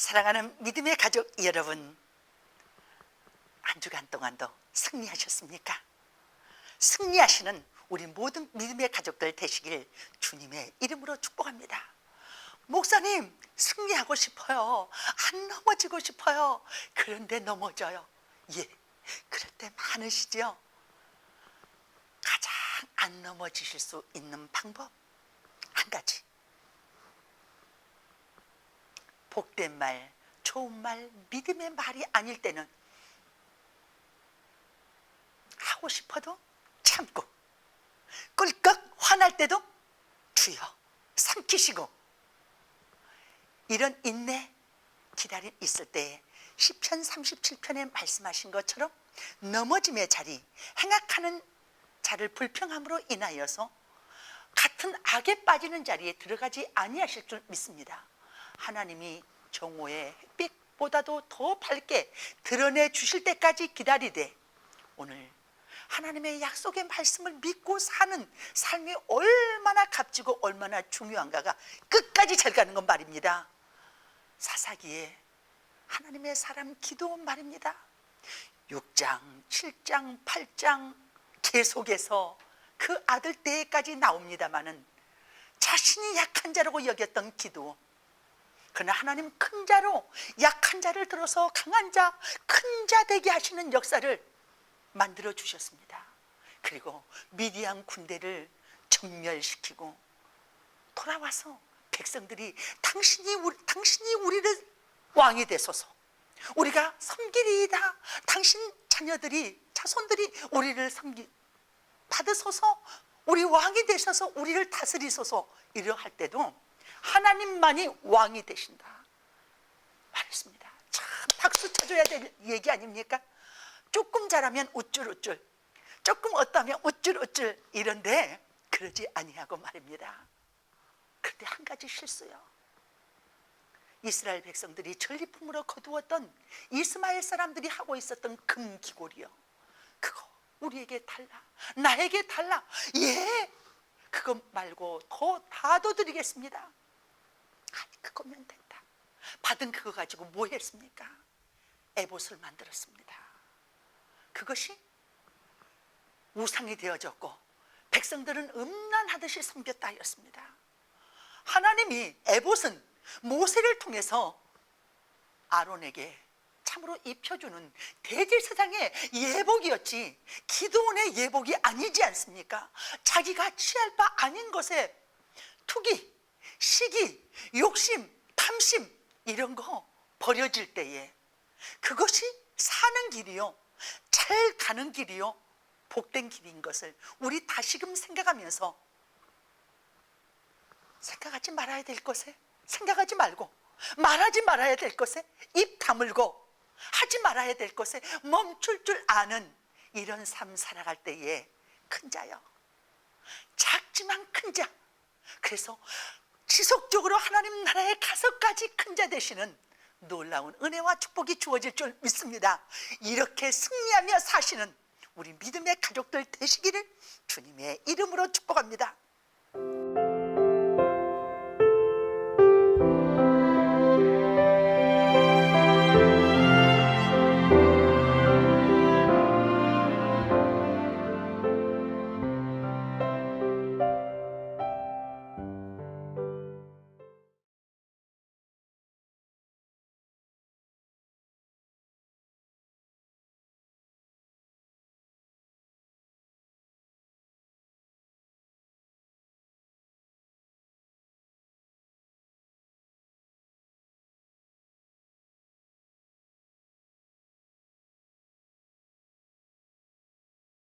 사랑하는 믿음의 가족 여러분, 한 주간 동안도 승리하셨습니까? 승리하시는 우리 모든 믿음의 가족들 되시길 주님의 이름으로 축복합니다. 목사님, 승리하고 싶어요. 안 넘어지고 싶어요. 그런데 넘어져요. 예, 그럴 때 많으시죠? 가장 안 넘어지실 수 있는 방법 한 가지. 복된 말, 좋은 말, 믿음의 말이 아닐 때는 하고 싶어도 참고 꿀꺽 화날 때도 주여 삼키시고 이런 인내 기다림 있을 때에 시편 37편에 말씀하신 것처럼 넘어짐의 자리 행악하는 자를 불평함으로 인하여서 같은 악에 빠지는 자리에 들어가지 아니하실 줄 믿습니다. 하나님이 정오의 햇빛보다도 더 밝게 드러내 주실 때까지 기다리되 오늘 하나님의 약속의 말씀을 믿고 사는 삶이 얼마나 값지고 얼마나 중요한가가 끝까지 잘 가는 건 말입니다. 사사기에 하나님의 사람 기도원 말입니다. 6장, 7장, 8장 계속해서 그 아들 때까지 나옵니다마는 자신이 약한 자라고 여겼던 기도. 그러나 하나님 큰 자로 약한 자를 들어서 강한 자, 큰 자 되게 하시는 역사를 만들어 주셨습니다. 그리고 미디안 군대를 정멸시키고 돌아와서 백성들이 당신이 우리, 당신이 우리를 왕이 되소서. 우리가 섬기리이다. 당신 자녀들이 자손들이 우리를 섬기 받으소서. 우리 왕이 되셔서 우리를 다스리소서. 이러할 때도 하나님만이 왕이 되신다. 말했습니다. 참 박수 쳐줘야 될 얘기 아닙니까? 조금 잘하면 우쭐우쭐, 조금 어떠하면 우쭐우쭐 이런데 그러지 아니하고 말입니다. 그런데 한 가지 실수요. 이스라엘 백성들이 전리품으로 거두었던 이스마엘 사람들이 하고 있었던 금기골이요. 그거 우리에게 달라. 나에게 달라. 예. 그거 말고 더 다도 드리겠습니다. 받은 그거 가지고 뭐 했습니까? 에봇을 만들었습니다. 그것이 우상이 되어졌고 백성들은 음란하듯이 섬겼다 하였습니다. 하나님이 에봇은 모세를 통해서 아론에게 참으로 입혀주는 대제사장의 예복이었지 기도원의 예복이 아니지 않습니까? 자기가 취할 바 아닌 것에 투기, 시기, 욕심, 탐심 이런 거 버려질 때에 그것이 사는 길이요 잘 가는 길이요 복된 길인 것을 우리 다시금 생각하면서 생각하지 말아야 될 것에 생각하지 말고 말하지 말아야 될 것에 입 다물고 하지 말아야 될 것에 멈출 줄 아는 이런 삶 살아갈 때에 큰 자요. 작지만 큰 자. 그래서 지속적으로 하나님 나라에 가서까지 큰 자 되시는 놀라운 은혜와 축복이 주어질 줄 믿습니다. 이렇게 승리하며 사시는 우리 믿음의 가족들 되시기를 주님의 이름으로 축복합니다.